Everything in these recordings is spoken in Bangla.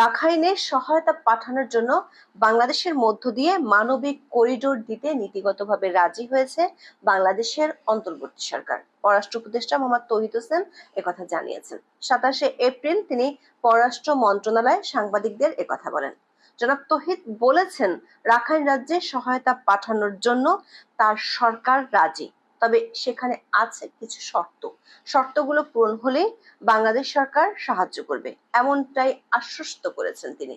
রাখাইনে সহায়তা পাঠানোর জন্য বাংলাদেশের মধ্য দিয়ে মানবিক করিডোর দিতে নীতিগতভাবে রাজি হয়েছে বাংলাদেশের অন্তর্বর্তী সরকার। পররাষ্ট্র উপদেষ্টা মোহাম্মদ তৌহিদ হোসেন একথা জানিয়েছেন। সাতাশে এপ্রিল তিনি পররাষ্ট্র মন্ত্রণালয়ে সাংবাদিকদের একথা বলেন। জনাব তহিদ বলেছেন, রাখাইন রাজ্যে সহায়তা পাঠানোর জন্য তার সরকার রাজি। তবে সেখানে আছে কিছু শর্ত। শর্তগুলো পূরণ হলে বাংলাদেশ সরকার সাহায্য করবে, এমনটাই আশ্বস্ত করেছেন তিনি।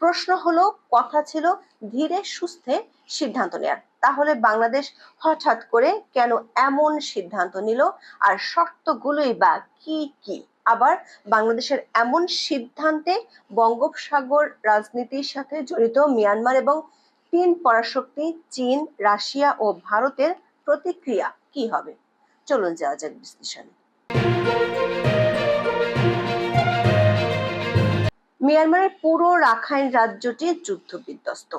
প্রশ্ন হলো, কথা ছিল ধীরে সুস্থে সিদ্ধান্ত নেয়ার। তাহলে বাংলাদেশ হঠাৎ করে কেন এমন সিদ্ধান্ত নিল? আর শর্তগুলোই বা কি কি? আবার বাংলাদেশের এমন সিদ্ধান্তে বঙ্গোপসাগর রাজনীতির সাথে জড়িত মিয়ানমার এবং তিন পরাশক্তি, চীন, রাশিয়া ও ভারতের প্রতিক্রিয়া কি হবে? চলুন যাওয়া যাক বিশ্লেষণে। মিয়ানমারের পুরো রাখাইন রাজ্যটি যুদ্ধ বিধ্বস্ত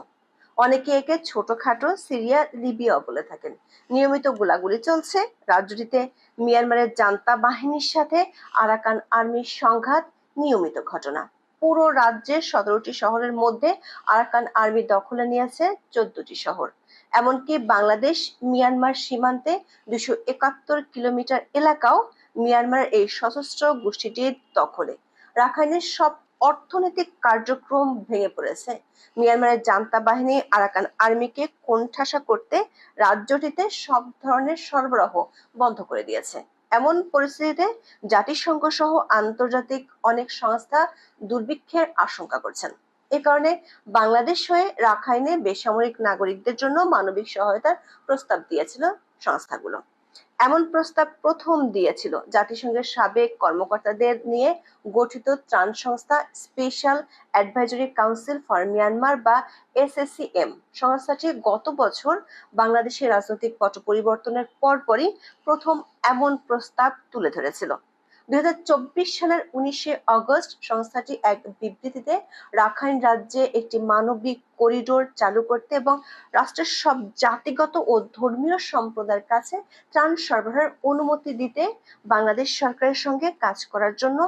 অনেকে একে ছোটখাটো সিরিয়া লিবিয়া বলে থাকেন। নিয়মিত গোলাগুলি চলছে। রাজ্যটিতে মিয়ানমারের জান্তা বাহিনীর সাথে আরাকান আর্মির সংঘাত নিয়মিত ঘটনা। পুরো রাজ্যের সতেরোটি শহরের মধ্যে আরাকান আর্মি দখলে নিয়েছে চোদ্দটি শহর। এমনকি বাংলাদেশ, মিয়ানমার সীমান্তে দুশো একাত্তর কিলোমিটার এলাকাও মিয়ানমার এই সশস্ত্র গোষ্ঠীটির দখলে। রাখাইনের সব অর্থনৈতিক কার্যক্রম ভেঙে পড়েছে। মিয়ানমারের জান্তা বাহিনী আরাকান আর্মিকে কোণঠাসা করতে রাজ্যটিতে সব ধরনের সরবরাহ বন্ধ করে দিয়েছে। এমন পরিস্থিতিতে জাতিসংঘ সহ আন্তর্জাতিক অনেক সংস্থা দুর্ভিক্ষের আশঙ্কা করছেন। এ কারণে বাংলাদেশ হয়ে রাখাইনে বেসামরিক নাগরিকদের জন্য মানবিক সহায়তার প্রস্তাব দিয়েছিল সংস্থাগুলো। এমন প্রস্তাব প্রথম দিয়েছিল জাতিসংঘের সাবেক কর্মকর্তাদের নিয়ে গঠিত ত্রাণ সংস্থা special advisory council for Myanmar বা এসএসসিএম সংস্থাটি গত বছর বাংলাদেশের রাজনৈতিক পট পরিবর্তনের পরপরই প্রথম এমন প্রস্তাব তুলে ধরেছিল। দুই হাজার চব্বিশ সালের উনিশে অগস্ট সংস্থাটি এক বিবৃতিতে রাখাইন রাজ্যে একটি মানবিক করিডোর চালু করতে এবং রাষ্ট্রের সব জাতিগত ও ধর্মীয় সম্প্রদায়ের কাছে ত্রাণ সরবরাহের অনুমতি দিতে বাংলাদেশ সরকারের সঙ্গে কাজ করার জন্য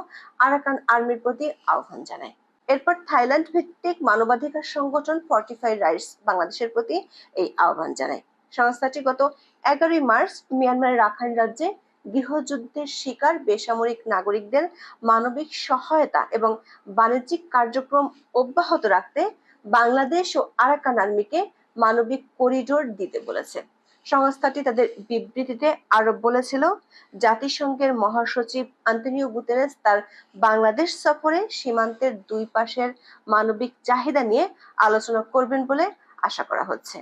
আরাকান আর্মির প্রতি আহ্বান জানায়। এরপর থাইল্যান্ড ভিত্তিক মানবাধিকার সংগঠন ফর্টিফাই রাইটস বাংলাদেশের প্রতি এই আহ্বান জানায়। সংস্থাটি গত এগারোই মার্চ মিয়ানমারের রাখাইন রাজ্যে গৃহযুদ্ধের শিকার বেসামরিক নাগরিকদের মানবিক সহায়তা এবং বাণিজ্যিক কার্যক্রম অব্যাহত রাখতে বাংলাদেশ ও আরাকান আর্মিকে মানবিক করিডোর দিতে বলেছে। সংস্থাটি তাদের বিবৃতিতে আরও বলেছিল, জাতিসংঘের মহাসচিব আন্তনিও গুতেরেস তার বাংলাদেশ সফরে সীমান্তের দুই পাশের মানবিক চাহিদা নিয়ে আলোচনা করবেন বলে আশা করা হচ্ছে।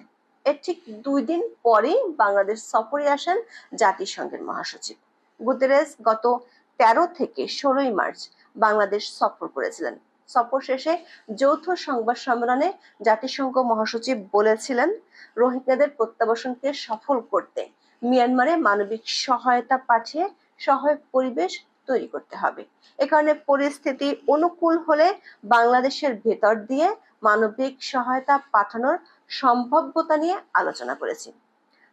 এর ঠিক দুই দিন পরেই বাংলাদেশ সফরে আসেন জাতিসংঘের মহাসচিব। গুতেরেস গত তেরো থেকে ষোলোই মার্চ বাংলাদেশ সফর করেছিলেন। সফর শেষে যৌথ সংবাদ সম্মেলনে জাতিসংঘ মহাসচিব বলেছিলেন, রোহিঙ্গাদের প্রত্যাবাসনকে সফল করতে মিয়ানমারে মানবিক সহায়তা পাঠিয়ে সহায়ক পরিবেশ তৈরি করতে হবে। এ কারণে পরিস্থিতি অনুকূল হলে বাংলাদেশের ভেতর দিয়ে মানবিক সহায়তা পাঠানোর সম্ভাব্যতা নিয়ে আলোচনা করেছি।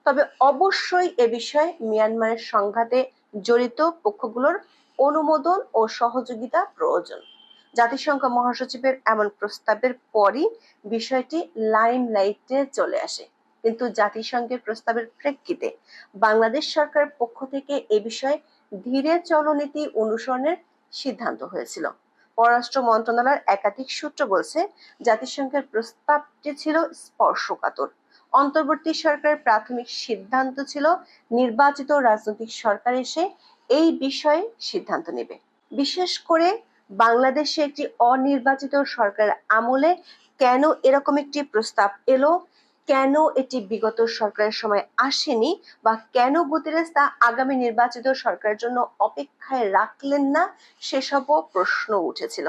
তবে অবশ্যই এ বিষয়ে মিয়ানমারের সংঘাতে জড়িত পক্ষগুলোর অনুমোদন ও সহযোগিতা প্রয়োজন। জাতিসংঘ মহাসচিবের এমন প্রস্তাবের পরই বিষয়টি লাইম লাইটে চলে আসে। কিন্তু জাতিসংঘের প্রস্তাবের প্রেক্ষিতে বাংলাদেশ সরকার পক্ষ থেকে এ বিষয়ে ধীরে চলনীতি অনুসরণের সিদ্ধান্ত হয়েছিল। পররাষ্ট্র মন্ত্রণালয়ের একাধিক সূত্র বলছে, জাতিসংঘের প্রস্তাবটি ছিল স্পর্শকাতর। অন্তর্বর্তী সরকারের প্রাথমিক সিদ্ধান্ত ছিল নির্বাচিত রাজনৈতিক সরকার এসে এই বিষয়ে সিদ্ধান্ত নেবে। বিশেষ করে বাংলাদেশে একটি অনির্বাচিত সরকারের আমলে কেন এরকম একটি প্রস্তাব এলো? কেন এটি বিগত সরকারের সময় আসেনি বা কেন গুতেরেস তা আগামী নির্বাচিত সরকারের জন্য অপেক্ষায় রাখলেন না সেসবও প্রশ্ন উঠেছিল।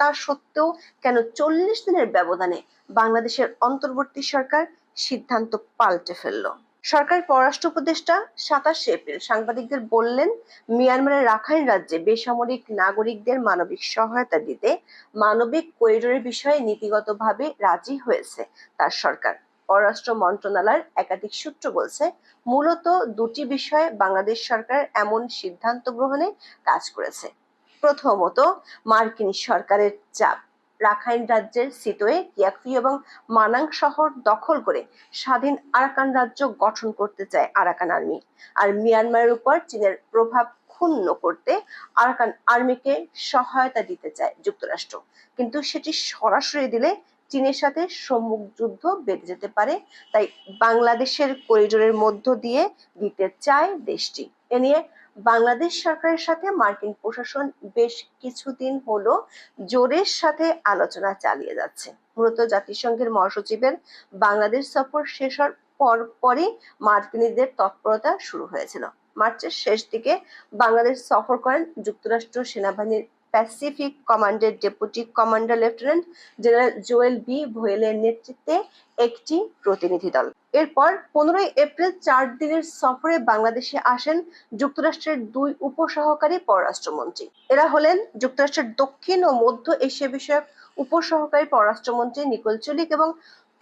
তা সত্ত্বেও কেন চল্লিশ দিনের ব্যবধানে বাংলাদেশের অন্তর্বর্তী সরকার সিদ্ধান্ত পাল্টে ফেলল? সরকার পররাষ্ট্র উপদেষ্টা সাতাশে এপ্রিল সাংবাদিকদের বললেন, মিয়ানমারের রাখাইন রাজ্যে বেসামরিক নাগরিকদের মানবিক সহায়তা দিতে মানবিক করিডোরের বিষয়ে নীতিগতভাবে রাজি হয়েছে তার সরকার। পররাষ্ট্র মন্ত্রণালয়ের একাধিক সূত্র বলছে, মূলত দুটি বিষয়ে বাংলাদেশ সরকার এমন সিদ্ধান্ত গ্রহণে কাজ করেছে। প্রথমত, মার্কিন সরকারের চাপ। রাখাইন রাজ্যের সিটোয়ে কিয়াকফি এবং মানাং শহর দখল করে স্বাধীন আরাকান রাজ্য গঠন করতে চায় আরাকান আর্মি। আর মিয়ানমারের উপর চীনের প্রভাব ক্ষুণ্ণ করতে আরাকান আর্মিকে সহায়তা দিতে চায় যুক্তরাষ্ট্র। কিন্তু সেটি সরাসরি দিলে চীনের সাথে সম্মুখ যুদ্ধ বেঁধে যেতে পারে। তাই বাংলাদেশের করিডোরের মধ্য দিয়ে দিতে চায় দেশটি। এ নিয়ে বাংলাদেশ সরকারের সাথে মার্কিন প্রশাসন বেশ কিছুদিন হলো জোরের সাথে আলোচনা চালিয়ে যাচ্ছে। মূলত জাতিসংঘের মহাসচিবের বাংলাদেশ সফর শেষ হওয়ার পর পরই মার্কিনীদের তৎপরতা শুরু হয়েছিল। মার্চের শেষ দিকে বাংলাদেশ সফর করেন যুক্তরাষ্ট্র সেনাবাহিনীর প্যাসিফিক কমান্ডের deputy commander lieutenant general Joel B ভোয়েলের নেতৃত্বে একটি প্রতিনিধি দল। এরপর পনেরোই এপ্রিল চার দিনের সফরে বাংলাদেশে আসেন যুক্তরাষ্ট্রের দুই উপসহকারী পররাষ্ট্রমন্ত্রী। এরা হলেন যুক্তরাষ্ট্রের দক্ষিণ ও মধ্য এশিয়া বিষয়ক উপসহকারী পররাষ্ট্রমন্ত্রী নিকোল চুলিক এবং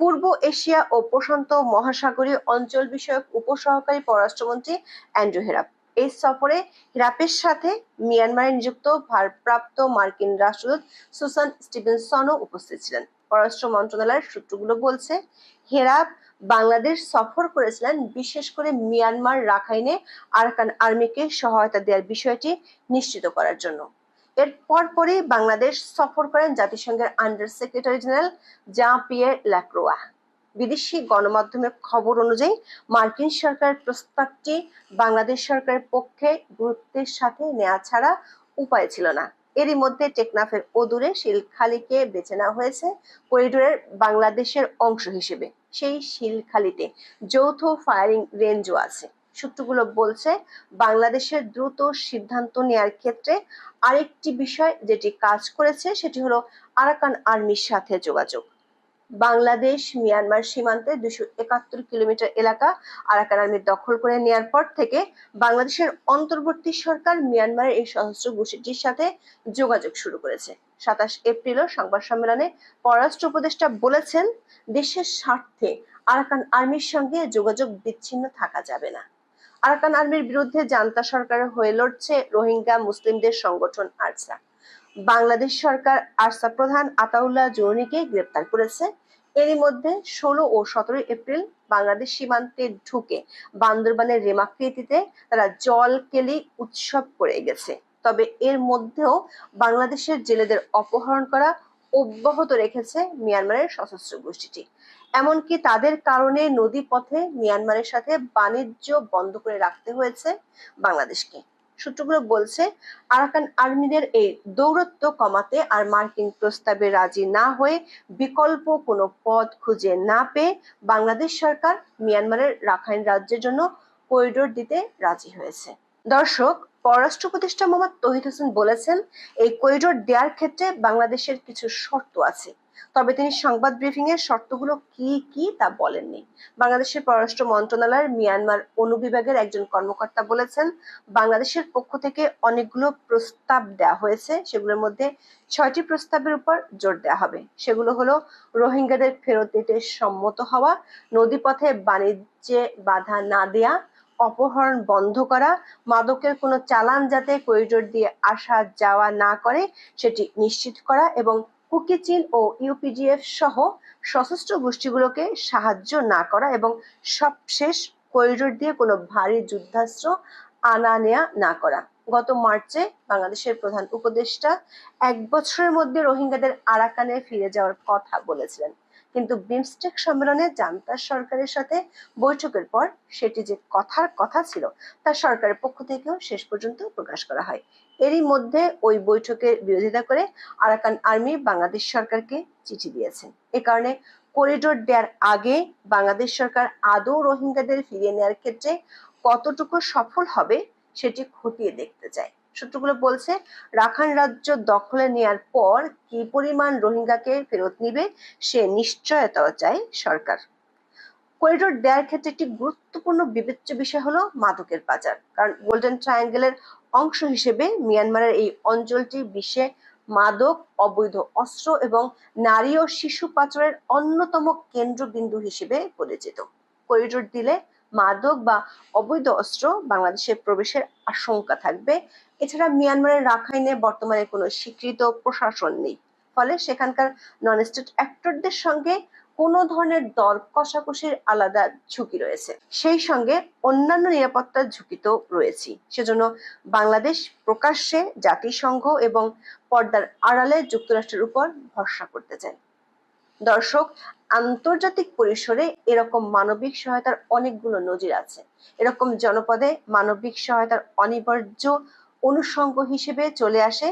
পূর্ব এশিয়া ও প্রশান্ত মহাসাগরীয় অঞ্চল বিষয়ক উপসহকারী পররাষ্ট্রমন্ত্রী অ্যান্ড্রু হেরাপ। এই সফরে হিরাপের সাথে মিয়ানমারে নিযুক্ত ভারপ্রাপ্ত মার্কিন রাষ্ট্রদূত সুসান স্টিভেনসনও উপস্থিত ছিলেন। পররাষ্ট্র মন্ত্রণালয়ের সূত্রগুলো বলছে হেরাপ বাংলাদেশ সফর করেছিলেন বিশেষ করে মিয়ানমার রাখাইনে আরাকান আর্মিকে সহায়তা দেওয়ার বিষয়টি নিশ্চিত করার জন্য। এর পরপরই বাংলাদেশ সফর করেন জাতিসংঘের under secretary general Jean Pierre Lacroix. বিদেশি গণমাধ্যমের খবর অনুযায়ী মার্কিন সরকারের প্রস্তাবটি বাংলাদেশ সরকারের পক্ষে গুরুত্বের সাথে নেওয়া ছাড়া উপায় ছিল না। এরই মধ্যে টেকনাফের অদূরে শিলখালিকে বেছে নেওয়া হয়েছে করিডোরের বাংলাদেশের অংশ হিসেবে। সেই শিলখালিতে যৌথ ফায়ারিং রেঞ্জও আছে। সূত্রগুলো বলছে, বাংলাদেশের দ্রুত সিদ্ধান্ত নেয়ার ক্ষেত্রে আরেকটি বিষয় যেটি কাজ করেছে সেটি হলো আরাকান আর্মির সাথে যোগাযোগ। বাংলাদেশ, মিয়ানমার সীমান্তে দুশো একাত্তর কিলোমিটার এলাকা আরাকান আর্মি দখল করে নেয়ার পর থেকে বাংলাদেশের অন্তর্বর্তী সরকার মিয়ানমারের এই সশস্ত্র গোষ্ঠীটির সাথে যোগাযোগ শুরু করেছে। সাতাশ এপ্রিলও সংবাদ সম্মেলনে পররাষ্ট্র উপদেষ্টা বলেছেন, দেশের স্বার্থে আরাকান আর্মির সঙ্গে যোগাযোগ বিচ্ছিন্ন থাকা যাবে না। আরাকান আর্মির বিরুদ্ধে জান্তা সরকারের হয়ে লড়ছে রোহিঙ্গা, মুসলিমদের সংগঠন আরসা। বাংলাদেশ সরকার আরসা প্রধান আতাউল্লাহ জৌনিকে গ্রেপ্তার করেছে। এরই মধ্যে ষোলো ও সতেরোই এপ্রিল বাংলাদেশ সীমান্তে ঢুকে বান্দরবানের রেমাকৃতিতে তারা জল কেলি উৎসব করে গেছে। তবে এর মধ্যেও বাংলাদেশের জেলেদের অপহরণ করা অব্যাহত রেখেছে মিয়ানমারের সশস্ত্র গোষ্ঠীটি। এমনকি তাদের কারণে নদী পথে মিয়ানমারের সাথে বাণিজ্য বন্ধ করে রাখতে হয়েছে বাংলাদেশকে। সূত্রগুলো বলছে, আরাকান আর্মিদের এই দৌরত্ব কমাতে আর মার্কিন প্রস্তাবে রাজি না হয়ে বিকল্প কোনো পথ খুঁজে না পেয়ে বাংলাদেশ সরকার মিয়ানমারের রাখাইন রাজ্যের জন্য করিডোর দিতে রাজি হয়েছে। দর্শক, পররাষ্ট্র উপদেষ্টা মোহাম্মদ তহিদ হোসেন বলেছেন, এই করিডোর দেওয়ার ক্ষেত্রে বাংলাদেশের কিছু শর্ত আছে। তবে তিনি সংবাদ ব্রিফিং এর শর্তগুলো কি কি তা বলেননি। বাংলাদেশের পররাষ্ট্র মন্ত্রণালয়ের মিয়ানমার অনুবিভাগের একজন কর্মকর্তা বলেছেন, বাংলাদেশের পক্ষ থেকে অনেকগুলো প্রস্তাব দেওয়া হয়েছে, সেগুলোর মধ্যে ছয়টি প্রস্তাবের উপর জোর দেওয়া হবে। সেগুলো হলো, রোহিঙ্গাদের ফেরত দিতে সম্মত হওয়া, নদীপথে বাণিজ্যে বাধা না দেয়া, অপহরণ বন্ধ করা, মাদকের কোনো চালান যাতে করিডোর দিয়ে আসা যাওয়া না করে, সেটি নিশ্চিত করা এবং কুকি চীন ও ইউপিজিএফ সহ সশস্ত্র গোষ্ঠীগুলোকে সাহায্য না করা এবং সবশেষ করিডোর দিয়ে কোনো ভারী যুদ্ধাস্ত্র আনা নেয়া না করা। গত মার্চে বাংলাদেশের প্রধান উপদেষ্টা এক বছরের মধ্যে রোহিঙ্গাদের আরাকানে ফিরে যাওয়ার কথা বলেছিলেন। কিন্তু বিমস্টেক সম্মেলনে জান্তা সরকারের সাথে বৈঠকের পর সেটি যে কথার কথা ছিল তা সরকারের পক্ষ থেকেও শেষ পর্যন্ত প্রকাশ করা হয়। এরই মধ্যে ওই বৈঠকের বিরোধিতা করে আরাকান আর্মি বাংলাদেশ সরকারকে চিঠি দিয়েছেন এ কারণে করিডোর দেওয়ার আগে বাংলাদেশ সরকার আদৌ রোহিঙ্গাদের ফিরিয়ে নেওয়ার ক্ষেত্রে কতটুকু সফল হবে সেটি খতিয়ে দেখতে চায়। সূত্রগুলো বলছে, রাখাইন রাজ্য দখলে নেয়ার পর কি পরিমাণ রোহিঙ্গাকে ফেরত নিবে, সে নিশ্চয়তাও চায় সরকার। করিডোর দেওয়ার ক্ষেত্রে একটি গুরুত্বপূর্ণ বিবেচ্য বিষয় হলো মাদকের পাচার। কারণ গোল্ডেন ট্রায়াঙ্গেলের অংশ হিসেবে মিয়ানমারের এই অঞ্চলটি বিশ্বে মাদক, অবৈধ অস্ত্র এবং নারী ও শিশু পাচারের অন্যতম কেন্দ্রবিন্দু হিসেবে পরিচিত। করিডোর দিলে মাদক বা অবৈধ অস্ত্র বাংলাদেশে প্রবেশের আশঙ্কা থাকবে। এছাড়া মিয়ানমারের রাখাইনে বর্তমানে কোনো স্বীকৃত প্রশাসন নেই। ফলে সেখানকার নন স্টেট অ্যাক্টরদের সঙ্গে কোনো ধরনের দর কষাকষির আলাদা ঝুঁকি রয়েছে। সেই সঙ্গে অন্যান্য নিরাপত্তার তো রয়েছে। সেজন্য বাংলাদেশ প্রকাশ্যে জাতিসংঘ এবং পর্দার আড়ালে যুক্তরাষ্ট্রের উপর ভরসা করতে চায় দর্শক, আন্তর্জাতিক পরিসরে এরকম মানবিক সহায়তার অনেকগুলো নজির আছে। এরকম জনপদে মানবিক সহায়তার অনিবার্য অনুষঙ্গ হিসেবে চলে আসে